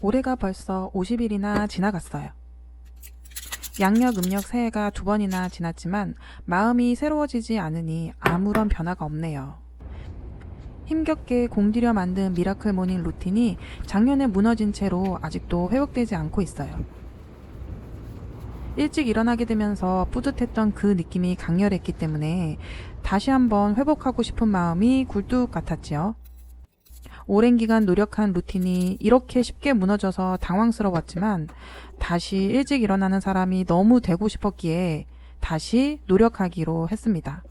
올해가 벌써 50일이나 지나갔어요. 양력 음력 새해가 두 번이나 지났지만 마음이 새로워지지 않으니 아무런 변화가 없네요. 힘겹게 공들여 만든 미라클 모닝 루틴이 작년에 무너진 채로 아직도 회복되지 않고 있어요. 일찍 일어나게 되면서 뿌듯했던 그 느낌이 강렬했기 때문에 다시 한번 회복하고 싶은 마음이 굴뚝 같았지요. 오랜 기간 노력한 루틴이 이렇게 쉽게 무너져서 당황스러웠지만 다시 일찍 일어나는 사람이 너무 되고 싶었기에 다시 노력하기로 했습니다.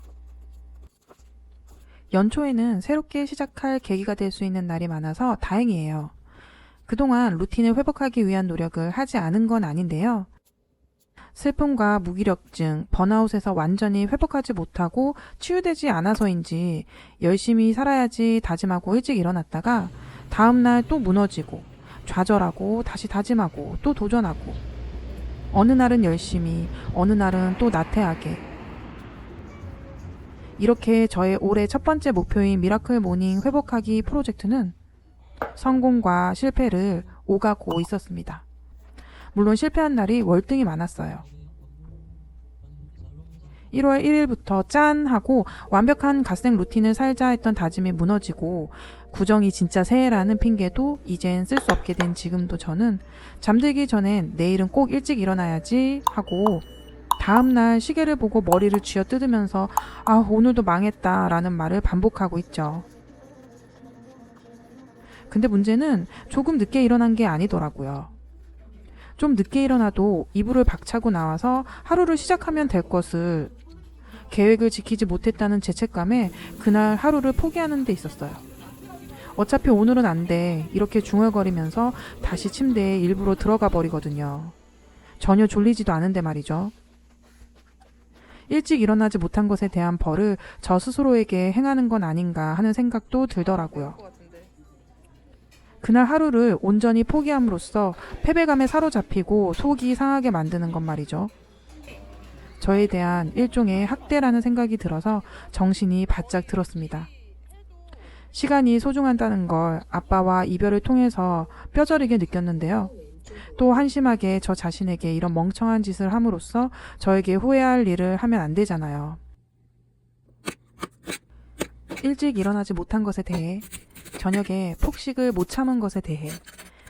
연초에는 새롭게 시작할 계기가 될 수 있는 날이 많아서 다행이에요. 그동안 루틴을 회복하기 위한 노력을 하지 않은 건 아닌데요. 슬픔과 무기력증, 번아웃에서 완전히 회복하지 못하고 치유되지 않아서인지 열심히 살아야지 다짐하고 일찍 일어났다가 다음날 또 무너지고 좌절하고 다시 다짐하고 또 도전하고 어느 날은 열심히 어느 날은 또 나태하게 이렇게 저의 올해 첫 번째 목표인 미라클 모닝 회복하기 프로젝트는 성공과 실패를 오가고 있었습니다. 물론 실패한 날이 월등히 많았어요. 1월 1일부터 짠 하고 완벽한 갓생 루틴을 살자 했던 다짐이 무너지고 구정이 진짜 새해라는 핑계도 이젠 쓸 수 없게 된 지금도 저는 잠들기 전엔 내일은 꼭 일찍 일어나야지 하고 다음날 시계를 보고 머리를 쥐어 뜯으면서 아 오늘도 망했다 라는 말을 반복하고 있죠. 근데 문제는 조금 늦게 일어난 게 아니더라고요. 좀 늦게 일어나도 이불을 박차고 나와서 하루를 시작하면 될 것을 계획을 지키지 못했다는 죄책감에 그날 하루를 포기하는 데 있었어요. 어차피 오늘은 안 돼. 이렇게 중얼거리면서 다시 침대에 일부러 들어가 버리거든요. 전혀 졸리지도 않은데 말이죠. 일찍 일어나지 못한 것에 대한 벌을 저 스스로에게 행하는 건 아닌가 하는 생각도 들더라고요. 그날 하루를 온전히 포기함으로써 패배감에 사로잡히고 속이 상하게 만드는 것 말이죠. 저에 대한 일종의 학대라는 생각이 들어서 정신이 바짝 들었습니다. 시간이 소중하다는 걸 아빠와 이별을 통해서 뼈저리게 느꼈는데요. 또 한심하게 저 자신에게 이런 멍청한 짓을 함으로써 저에게 후회할 일을 하면 안 되잖아요. 일찍 일어나지 못한 것에 대해 저녁에 폭식을 못 참은 것에 대해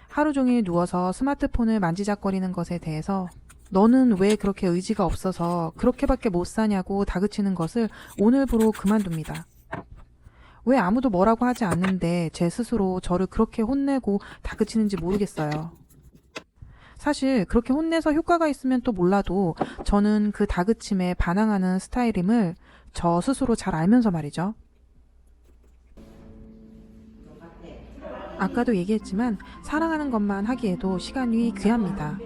하루 종일 누워서 스마트폰을 만지작거리는 것에 대해서 너는 왜 그렇게 의지가 없어서 그렇게밖에 못 사냐고 다그치는 것을 오늘부로 그만둡니다. 왜 아무도 뭐라고 하지 않는데 제 스스로 저를 그렇게 혼내고 다그치는지 모르겠어요. 사실 그렇게 혼내서 효과가 있으면 또 몰라도 저는 그 다그침에 반항하는 스타일임을 저 스스로 잘 알면서 말이죠. 아까도 얘기했지만 사랑하는 것만 하기에도 시간이 귀합니다.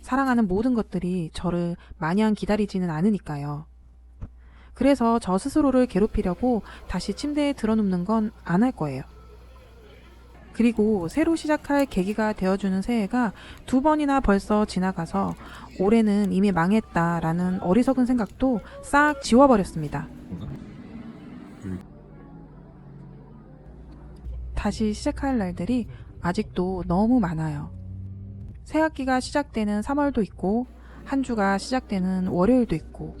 사랑하는 모든 것들이 저를 마냥 기다리지는 않으니까요. 그래서 저 스스로를 괴롭히려고 다시 침대에 드러눕는 건 안 할 거예요. 그리고 새로 시작할 계기가 되어주는 새해가 두 번이나 벌써 지나가서 올해는 이미 망했다라는 어리석은 생각도 싹 지워버렸습니다. 다시 시작할 날들이 아직도 너무 많아요. 새 학기가 시작되는 3월도 있고, 한 주가 시작되는 월요일도 있고,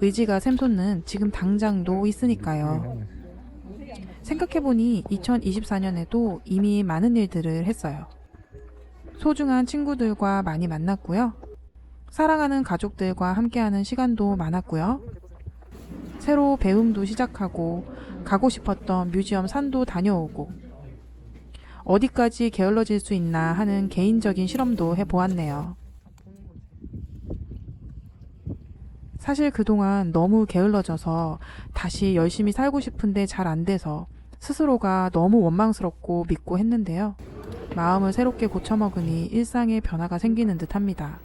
의지가 샘솟는 지금 당장도 있으니까요. 생각해보니 2024년에도 이미 많은 일들을 했어요. 소중한 친구들과 많이 만났고요. 사랑하는 가족들과 함께하는 시간도 많았고요. 새로 배움도 시작하고, 가고 싶었던 뮤지엄 산도 다녀오고, 어디까지 게을러질 수 있나 하는 개인적인 실험도 해보았네요. 사실 그동안 너무 게을러져서 다시 열심히 살고 싶은데 잘 안 돼서 스스로가 너무 원망스럽고 믿고 했는데요. 마음을 새롭게 고쳐먹으니 일상에 변화가 생기는 듯 합니다.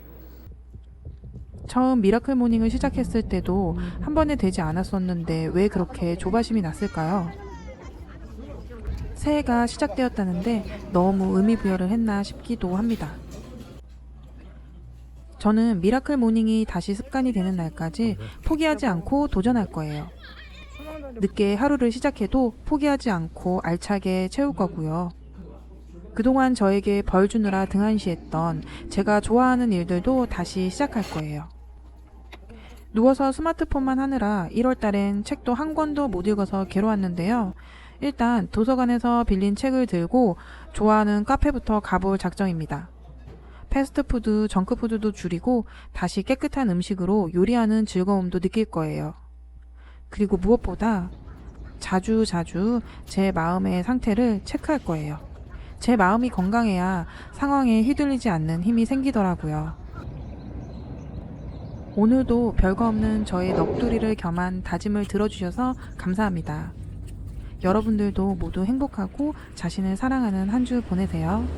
처음 미라클 모닝을 시작했을 때도 한 번에 되지 않았었는데 왜 그렇게 조바심이 났을까요? 새해가 시작되었다는데 너무 의미부여를 했나 싶기도 합니다. 저는 미라클 모닝이 다시 습관이 되는 날까지 포기하지 않고 도전할 거예요. 늦게 하루를 시작해도 포기하지 않고 알차게 채울 거고요. 그동안 저에게 벌 주느라 등한시했던 제가 좋아하는 일들도 다시 시작할 거예요. 누워서 스마트폰만 하느라 1월 달엔 책도 한 권도 못 읽어서 괴로웠는데요. 일단 도서관에서 빌린 책을 들고 좋아하는 카페부터 가볼 작정입니다. 패스트푸드, 정크푸드도 줄이고 다시 깨끗한 음식으로 요리하는 즐거움도 느낄 거예요. 그리고 무엇보다 자주 자주 제 마음의 상태를 체크할 거예요. 제 마음이 건강해야 상황에 휘둘리지 않는 힘이 생기더라고요. 오늘도 별거 없는 저의 넋두리를 겸한 다짐을 들어주셔서 감사합니다. 여러분들도 모두 행복하고 자신을 사랑하는 한 주 보내세요.